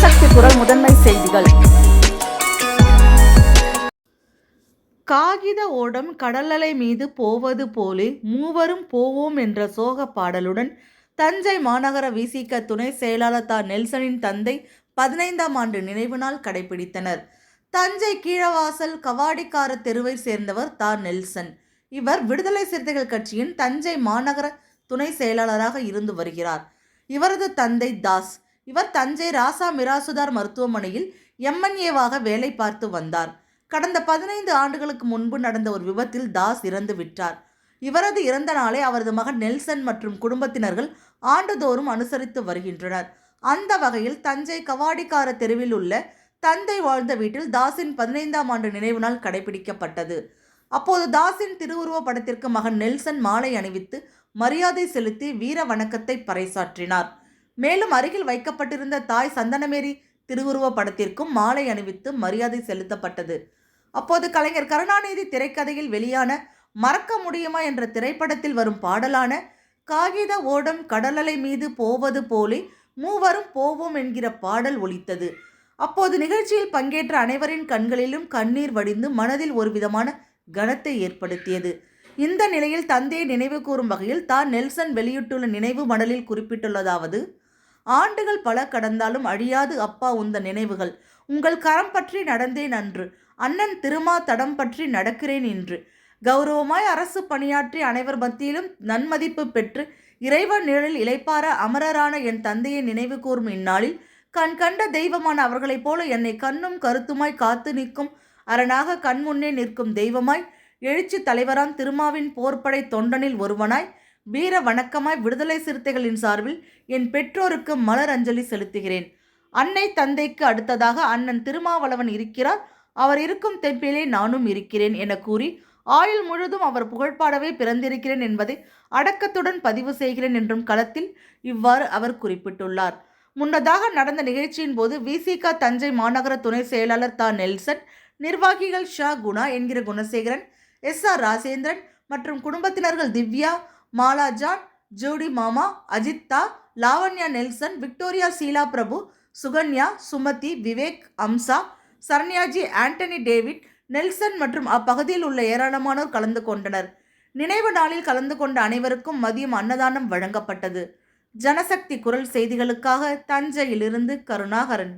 ஜனசக்தி குரல் முதன்மை செய்திகள். காகித ஓடம் கடலலை மீது போவது போலே மூவரும் போவோம் என்ற சோக பாடலுடன் தஞ்சை மாநகர விசிக துணை செயலாளர் தா. நெல்சனின் தந்தை பதினைந்தாம் ஆண்டு நினைவு நாள் கடைபிடித்தனர். தஞ்சை கீழவாசல் கவாடிக்கார தெருவை சேர்ந்தவர் தா. நெல்சன். இவர் விடுதலை சிறுத்தைகள் கட்சியின் தஞ்சை மாநகர துணை செயலாளராக இருந்து வருகிறார். இவரது தந்தை தாஸ். இவர் தஞ்சை ராசா மிராசுதார் மருத்துவமனையில் எம்என்ஏவாக வேலை பார்த்து வந்தார். கடந்த பதினைந்து ஆண்டுகளுக்கு முன்பு நடந்த ஒரு விபத்தில் தாஸ் இறந்து விட்டார். இவரது இறந்த நாளை அவரது மகன் நெல்சன் மற்றும் குடும்பத்தினர்கள் ஆண்டுதோறும் அனுசரித்து வருகின்றனர். அந்த வகையில் தஞ்சை கவாடிக்கார தெருவில் உள்ள தந்தை வாழ்ந்த வீட்டில் தாஸின் பதினைந்தாம் ஆண்டு நினைவு நாள் கடைபிடிக்கப்பட்டது. அப்போது தாஸின் திருவுருவ படத்திற்கு மகன் நெல்சன் மாலை அணிவித்து மரியாதை செலுத்தி வீர வணக்கத்தை பறைசாற்றினார். மேலும் அருகில் வைக்கப்பட்டிருந்த தாய் சந்தனமேரி திருவுருவ படத்திற்கும் மாலை அணிவித்து மரியாதை செலுத்தப்பட்டது. அப்போது கலைஞர் கருணாநிதி திரைக்கதையில் வெளியான மறக்க முடியுமா என்ற திரைப்படத்தில் வரும் பாடலான காகித ஓடம் கடலலை மீது போவது போலே மூவரும் போவோம் என்கிற பாடல் ஒலித்தது. அப்போது நிகழ்ச்சியில் பங்கேற்ற அனைவரின் கண்களிலும் கண்ணீர் வடிந்து மனதில் ஒரு விதமான கனத்தை ஏற்படுத்தியது. இந்த நிலையில் தந்தையை நினைவு கூறும் வகையில் தான் நெல்சன் வெளியிட்டுள்ள நினைவு மடலில் குறிப்பிட்டுள்ளதாவது ஆண்டுகள் பல கடந்தாலும் அழியாது அப்பா உந்த நினைவுகள். உங்கள் கரம் பற்றி நடந்தேன் அன்று அண்ணன் திருமா தடம் பற்றி நடக்கிறேன் இன்று. கௌரவமாய் அரசு பணியாற்றி அனைவர் மத்தியிலும் நன்மதிப்பு பெற்று இறைவன் நிழலில் இளைப்பார அமரரான என் தந்தையை நினைவு கூறும் இந்நாளில் கண் கண்ட தெய்வமான அவர்களைப் போல என்னை கண்ணும் கருத்துமாய் காத்து நிற்கும் அரணாக கண்முன்னே நிற்கும் தெய்வமாய் எழுச்சி தலைவரான் திருமாவின் போர்ப்படை தொண்டனில் ஒருவனாய் வீர வணக்கமாய் விடுதலை சிறுத்தைகளின் சார்பில் என் பெற்றோருக்கு மலர் அஞ்சலி செலுத்துகிறேன். அன்னை தந்தைக்கு அடுத்ததாக அண்ணன் திருமாவளவன் இருக்கிறார். அவர் இருக்கும் தெம்பிலே நானும் இருக்கிறேன் என கூறி ஆயுள் முழுதும் அவர் புகழ்பாடவே பிறந்திருக்கிறேன் என்பதை அடக்கத்துடன் பதிவு செய்கிறேன் என்றும் களத்தில் இவ்வாறு அவர் குறிப்பிட்டுள்ளார். முன்னதாக நடந்த நிகழ்ச்சியின் போது விசிக தஞ்சை மாநகர துணை செயலாளர் தா. நெல்சன் நிர்வாகிகள் ஷா குணா என்கிற குணசேகரன் எஸ். ஆர். ராஜேந்திரன் மற்றும் குடும்பத்தினர்கள் திவ்யா மாலா ஜான் ஜோடி மாமா அஜித்தா லாவண்யா நெல்சன் விக்டோரியா சீலா பிரபு சுகன்யா சுமதி விவேக் அம்சா சரண்யாஜி ஆண்டனி டேவிட் நெல்சன் மற்றும் அப்பகுதியில் உள்ள ஏராளமானோர் கலந்து கொண்டனர். நினைவு நாளில் கலந்து கொண்ட அனைவருக்கும் மதியம் அன்னதானம் வழங்கப்பட்டது. ஜனசக்தி குரல் செய்திகளுக்காக தஞ்சையிலிருந்து கருணாகரன்.